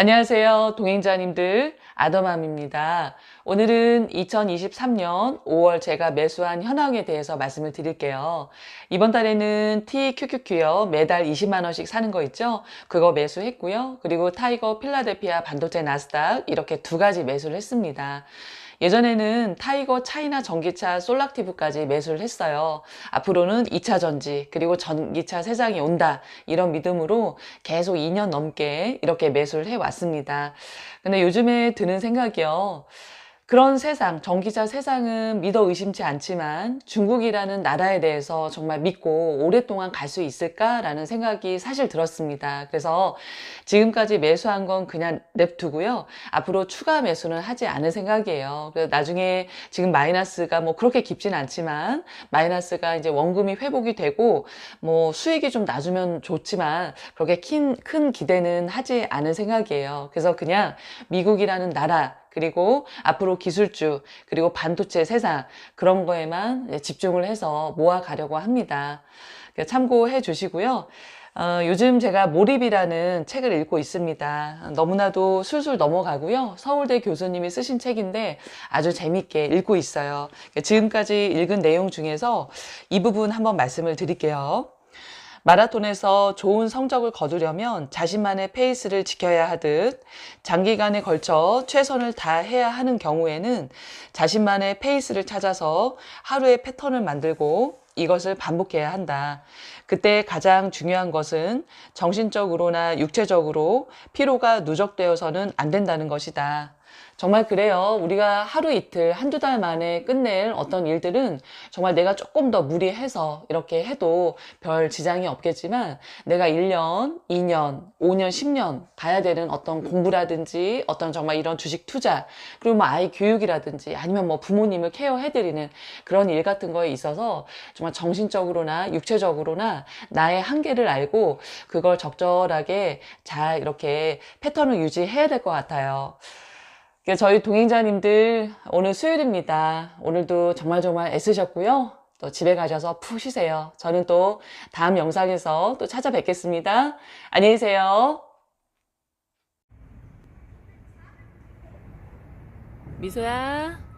안녕하세요. 동행자님들. 아더맘입니다. 오늘은 2023년 5월 제가 매수한 현황에 대해서 말씀을 드릴게요. 이번 달에는 TQQQ요. 매달 20만원씩 사는 거 있죠? 그거 매수했고요. 그리고 타이거 필라델피아 반도체 나스닥 이렇게 두 가지 매수를 했습니다. 예전에는 타이거 차이나 전기차 솔락티브까지 매수를 했어요. 앞으로는 2차 전지 그리고 전기차 세상이 온다 이런 믿음으로 계속 2년 넘게 이렇게 매수를 해왔습니다. 근데 요즘에 드는 생각이요. 그런 세상, 전기차 세상은 믿어 의심치 않지만 중국이라는 나라에 대해서 정말 믿고 오랫동안 갈 수 있을까라는 생각이 사실 들었습니다. 그래서 지금까지 매수한 건 그냥 냅두고요. 앞으로 추가 매수는 하지 않을 생각이에요. 그래서 나중에 지금 마이너스가 뭐 그렇게 깊진 않지만 마이너스가 이제 원금이 회복이 되고 뭐 수익이 좀 낮으면 좋지만 그렇게 큰, 큰 기대는 하지 않을 생각이에요. 그래서 그냥 미국이라는 나라 그리고 앞으로 기술주, 그리고 반도체 세상, 그런 거에만 집중을 해서 모아가려고 합니다. 참고해 주시고요. 어, 요즘 제가 몰입이라는 책을 읽고 있습니다. 너무나도 술술 넘어가고요. 서울대 교수님이 쓰신 책인데 아주 재밌게 읽고 있어요. 지금까지 읽은 내용 중에서 이 부분 한번 말씀을 드릴게요. 마라톤에서 좋은 성적을 거두려면 자신만의 페이스를 지켜야 하듯 장기간에 걸쳐 최선을 다해야 하는 경우에는 자신만의 페이스를 찾아서 하루의 패턴을 만들고 이것을 반복해야 한다. 그때 가장 중요한 것은 정신적으로나 육체적으로 피로가 누적되어서는 안 된다는 것이다. 정말 그래요. 우리가 하루 이틀, 한두 달 만에 끝낼 어떤 일들은 정말 내가 조금 더 무리해서 이렇게 해도 별 지장이 없겠지만 내가 1년, 2년, 5년, 10년 가야 되는 어떤 공부라든지 어떤 정말 이런 주식 투자 그리고 뭐 아이 교육이라든지 아니면 뭐 부모님을 케어해드리는 그런 일 같은 거에 있어서 정말 정신적으로나 육체적으로나 나의 한계를 알고 그걸 적절하게 잘 이렇게 패턴을 유지해야 될 것 같아요. 그러니까 저희 동행자님들 오늘 수요일입니다. 오늘도 정말 정말 애쓰셨고요. 또 집에 가셔서 푹 쉬세요. 저는 또 다음 영상에서 또 찾아뵙겠습니다. 안녕히 계세요. 미소야.